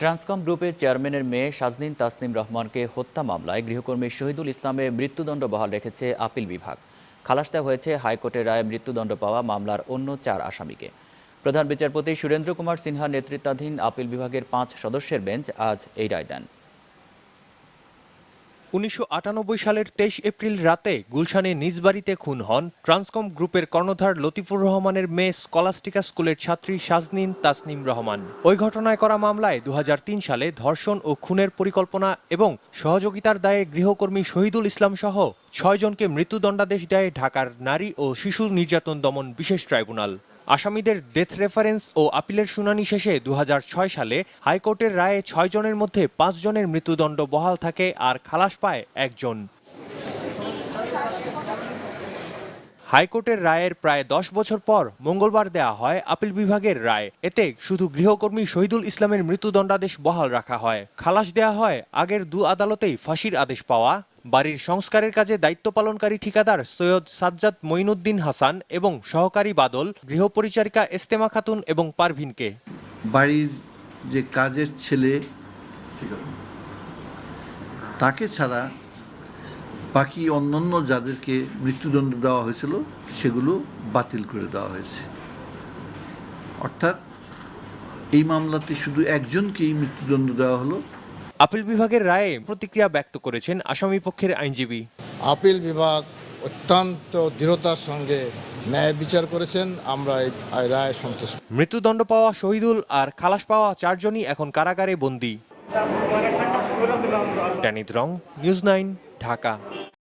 ট্রান্সকম গ্রুপের চেয়ারম্যানের মেয়ে সাজনিন তাসনিম রহমানকে হত্যা মামলায় গৃহকর্মী শহীদুল ইসলামের মৃত্যুদণ্ড বহাল রেখেছে আপিল বিভাগ। খালাস দেওয়া হয়েছে হাইকোর্টের রায়ে মৃত্যুদণ্ড পাওয়া মামলার অন্য চার আসামিকে। প্রধান বিচারপতি সুরেন্দ্র কুমার সিনহা নেতৃত্বাধীন আপিল বিভাগের পাঁচ সদস্যের বেঞ্চ আজ এই রায় দেন। উনিশশো আটানব্বই সালের তেইশ এপ্রিল রাতে গুলশানে নিজ বাড়িতে খুন হন ট্রান্সকম গ্রুপের কর্ণধার লতিফুর রহমানের মেয়ে স্কলাস্টিকা স্কুলের ছাত্রী সাজনিন তাসনিম রহমান। ওই ঘটনায় করা মামলায় দু হাজার তিন সালে ধর্ষণ ও খুনের পরিকল্পনা এবং সহযোগিতার দায়ে গৃহকর্মী শহীদুল ইসলাম সহ ছয়জনকে মৃত্যুদণ্ডাদেশ দেয় ঢাকার নারী ও শিশু নির্যাতন দমন বিশেষ ট্রাইব্যুনাল। আসামিদের ডেথ রেফারেন্স ও আপিলের শুনানি শেষে দু হাজার ছয় সালে হাইকোর্টের রায়ে ছয় জনের মধ্যে পাঁচ জনের মৃত্যুদণ্ড বহাল থাকে আর খালাস পায় একজন। হাইকোর্টের রায়ের প্রায় দশ বছর পর মঙ্গলবার দেয়া হয় আপিল বিভাগের রায়। এতে শুধু গৃহকর্মী শহীদুল ইসলামের মৃত্যুদণ্ডাদেশ বহাল রাখা হয়। খালাস দেয়া হয় আগের দু আদালতেই ফাঁসির আদেশ পাওয়া বাড়ির সংস্কারের কাজে দায়িত্ব পালনকারী ঠিকাদার সৈয়দ সাজ্জাদ মঈনুদ্দিন হাসান এবং সহকারী বাদল, গৃহপরিচারিকা এস্তেমা খাতুন এবং পারভিনকে। বাড়ির যে কাজের ছেলে, তাকে ছাড়া বাকি অন্যান্য যাদেরকে মৃত্যুদণ্ড দেওয়া হয়েছিল, সেগুলো বাতিল করে দেওয়া হয়েছে। অর্থাৎ এই মামলাতে শুধু একজনকেই মৃত্যুদণ্ড দেওয়া হলো আপিল বিভাগের রায়ে প্রতিক্রিয়া ব্যক্ত করেছেন আসামি পক্ষের আইনজীবী। আপিল বিভাগ অত্যন্ত দৃঢ়তার সঙ্গে ন্যায় বিচার করেছেন। আমরা এই রায় সন্তুষ্ট। মৃত্যুদণ্ড পাওয়া শহীদুল আর খালাস পাওয়া চারজনই এখন কারাগারে বন্দী। ট্যানিদ রং নিউজ নাইন ঢাকা।